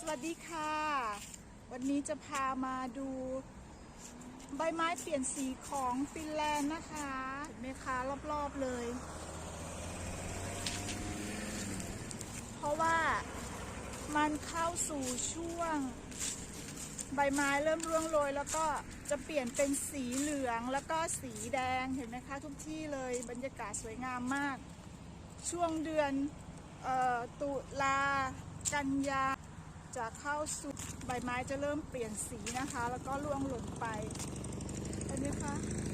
สวัสดีค่ะ วันนี้จะพามาดูใบไม้เปลี่ยนสีของฟินแลนด์นะคะเห็นไหมคะรอบๆเลย เพราะว่ามันเข้าสู่ช่วง ใบไม้เริ่มร่วงโรย แล้วก็จะเปลี่ยนเป็นสีเหลืองแล้วก็สีแดงเห็นไหมคะทุกที่เลยบรรยากาศสวยงามมาก ช่วงเดือนออตุลากันยา จะเข้าสู่ใบไม้จะเริ่มเปลี่ยนสีนะคะ แล้วก็ร่วงหล่นไปเห็นไหมคะ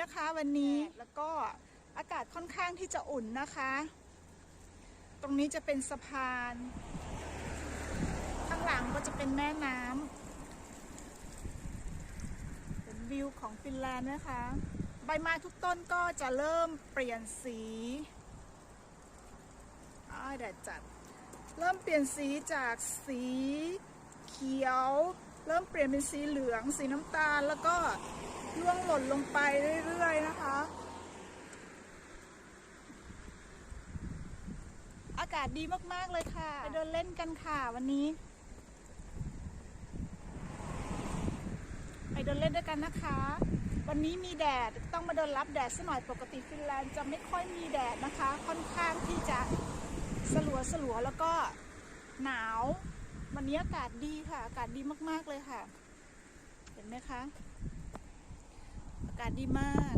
นะคะวันนี้แล้วก็อากาศค่อนข้างที่จะอุ่นนะคะ ตรงนี้จะเป็นสะพาน ข้างหลังก็จะเป็นแม่น้ำเป็นวิวของฟินแลนด์นะคะ ใบไม้ทุกต้นก็จะเริ่มเปลี่ยนสีอ้าแดดจัด เริ่มเปลี่ยนสีจากสีเขียว เริ่มเปลี่ยนเป็นสีเหลือง สีน้ำตาลแล้วก็ล่วงหล่นลงไปเรื่อยๆนะคะ อากาศดีมากๆเลยค่ะ ไปเดินเล่นกันค่ะวันนี้ ไปเดินเล่นด้วยกันนะคะ วันนี้มีแดดต้องมาเดินรับแดดสักหน่อยปกติฟินแลนด์จะไม่ค่อยมีแดดนะคะ ค่อนข้างที่จะสลัวสลัวๆแล้วก็หนาว วันนี้อากาศดีค่ะ อากาศดีมากๆเลยค่ะ เห็นไหมคะ อากาศดีมาก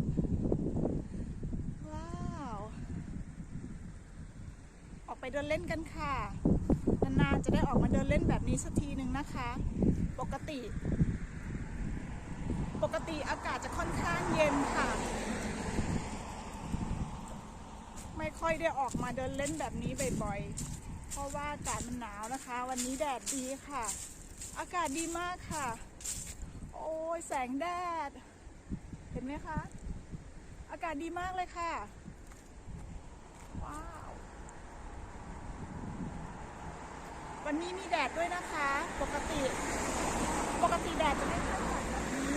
ว้าว ออกไปเดินเล่นกันค่ะ นานๆจะได้ออกมาเดินเล่นแบบนี้สักทีหนึ่งนะคะ ปกติ ปกติอากาศจะค่อนข้างเย็นค่ะ ไม่ค่อยได้ออกมาเดินเล่นแบบนี้บ่อยๆ เพราะว่าอากาศมันหนาวนะคะ วันนี้แดดดีค่ะ อากาศดีมากค่ะ โอ้ยแสงแดด เห็นไหมคะ อากาศดีมากเลยค่ะ ว้าว วันนี้มีแดดด้วยนะคะ ปกติ ปกติแดดจะไม่ค่อยแบบนี้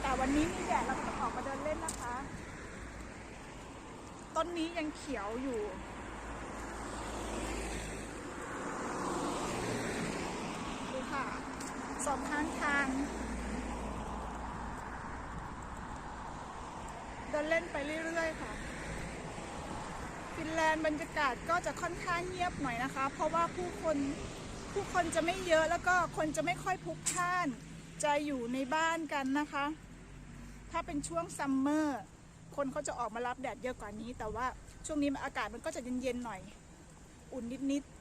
แต่วันนี้มีแดดเราก็ต้องออกมาเดินเล่นนะคะ ต้นนี้ยังเขียวอยู่ ดูค่ะ สองข้างทางเดินเล่นไปเรื่อยๆ ค่ะฟินแลนด์บรรยากาศก็จะค่อนข้างเงียบหน่อยนะคะ เพราะว่าผู้คนผู้คนจะไม่เยอะแล้วก็คนจะไม่ค่อยพลุกพล่าน จะอยู่ในบ้านกันนะคะ ถ้าเป็นช่วงซัมเมอร์คนเขาจะออกมารับแดดเยอะกว่านี้ แต่ว่าช่วงนี้อากาศมันก็จะเย็นๆหน่อย อุ่นนิดๆ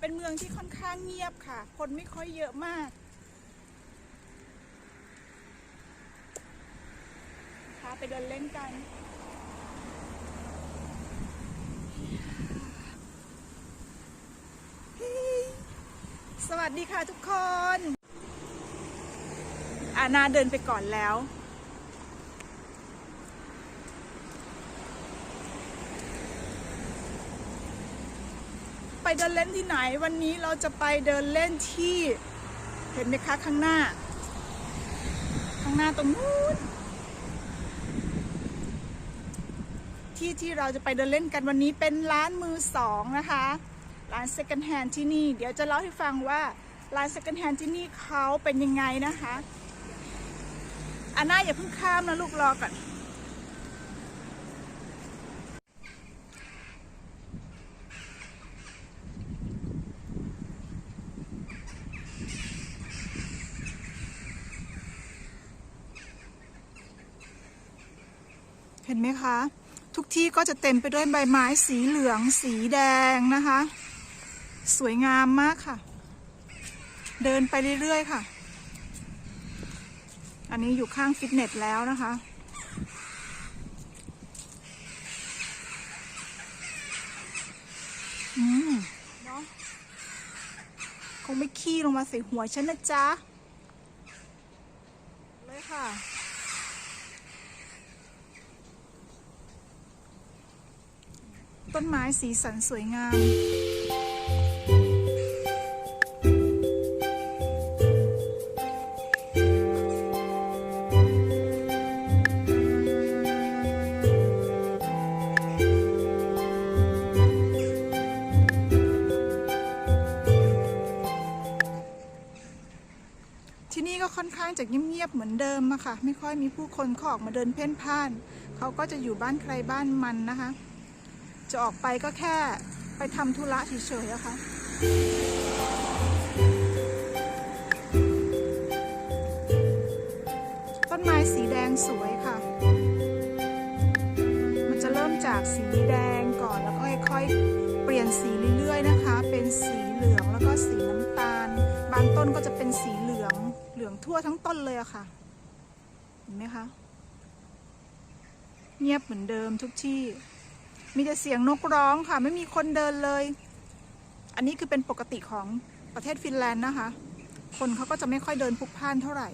เป็นเมืองที่ค่อนข้างเงียบค่ะ คนไม่ค่อยเยอะมากพาไปเดินเล่นกัน สวัสดีค่ะทุกคน อานาเดินไปก่อนแล้ว เดินเล่นที่ไหน วันนี้เราจะไปเดินเล่นที่เห็นไหมคะข้างหน้า ข้างหน้าตรงนู้นที่ที่เราจะไปเดินเล่นกันวันนี้เป็นร้านมือสองนะคะ ร้าน second hand ที่นี่ เดี๋ยวจะเล่าให้ฟังว่าร้าน second hand ที่นี่เขาเป็นยังไงนะคะอาน่าอย่าเพิ่งข้ามนะลูกรอก่อน เห็นไหมคะ ทุกที่ก็จะเต็มไปด้วยใบไม้สีเหลืองสีแดงนะคะ สวยงามมากค่ะ เดินไปเรื่อยๆค่ะ อันนี้อยู่ข้างฟิตเนสแล้วนะคะอืมเนาะคงไม่ขี้ลงมาใส่หัวฉันนะจ๊ะ เลยค่ะ ต้นไม้สีสันสวยงามที่นี่ก็ค่อนข้างจะเงียบๆเหมือนเดิมอะค่ะ ไม่ค่อยมีผู้คนเขาออกมาเดินเพ่นพ่าน เขาก็จะอยู่บ้านใครบ้านมันนะคะ จะออกไปก็แค่ไปทำธุระเฉยๆอะคะต้นไม้สีแดงสวยค่ะ มันจะเริ่มจากสีแดงก่อนแล้วก็ค่อยๆเปลี่ยนสีเรื่อยๆนะคะ เป็นสีเหลืองแล้วก็สีน้ำตาล บางต้นก็จะเป็นสีเหลืองเหลืองทั่วทั้งต้นเลยอะค่ะ เห็นไหมคะ เงียบเหมือนเดิมทุกที่ มีแต่เสียงนกร้องค่ะไม่มีคนเดินเลย อันนี้คือเป็นปกติของประเทศฟินแลนด์นะคะ คนเขาก็จะไม่ค่อยเดินพลุกพล่านเท่าไหร่